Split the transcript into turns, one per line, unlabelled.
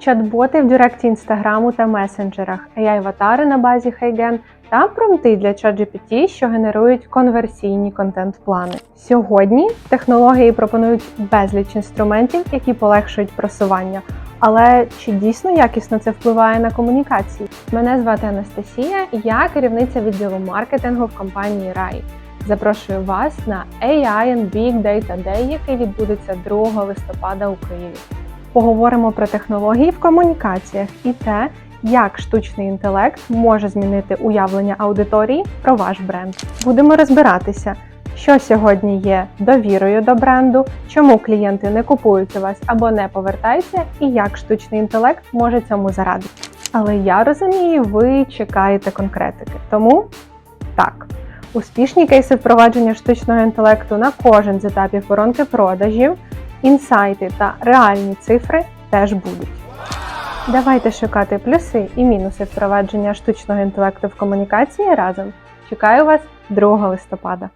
чат-боти в Директі Інстаграму та месенджерах, AI-аватари на базі Heigen та промти для ChatGPT, що генерують конверсійні контент-плани. Сьогодні технології пропонують безліч інструментів, які полегшують просування. Але чи дійсно якісно це впливає на комунікації? Мене звати Анастасія, я керівниця відділу маркетингу в компанії RAI. Запрошую вас на AI and Big Data Day, який відбудеться 2 листопада у Києві. Поговоримо про технології в комунікаціях і те, як штучний інтелект може змінити уявлення аудиторії про ваш бренд. Будемо розбиратися, що сьогодні є довірою до бренду, чому клієнти не купують вас або не повертаються, і як штучний інтелект може цьому зарадити. Але я розумію, ви чекаєте конкретики. Тому так. Успішні кейси впровадження штучного інтелекту на кожен з етапів воронки продажів, інсайти та реальні цифри теж будуть. Давайте шукати плюси і мінуси впровадження штучного інтелекту в комунікації разом. Чекаю вас 2 листопада.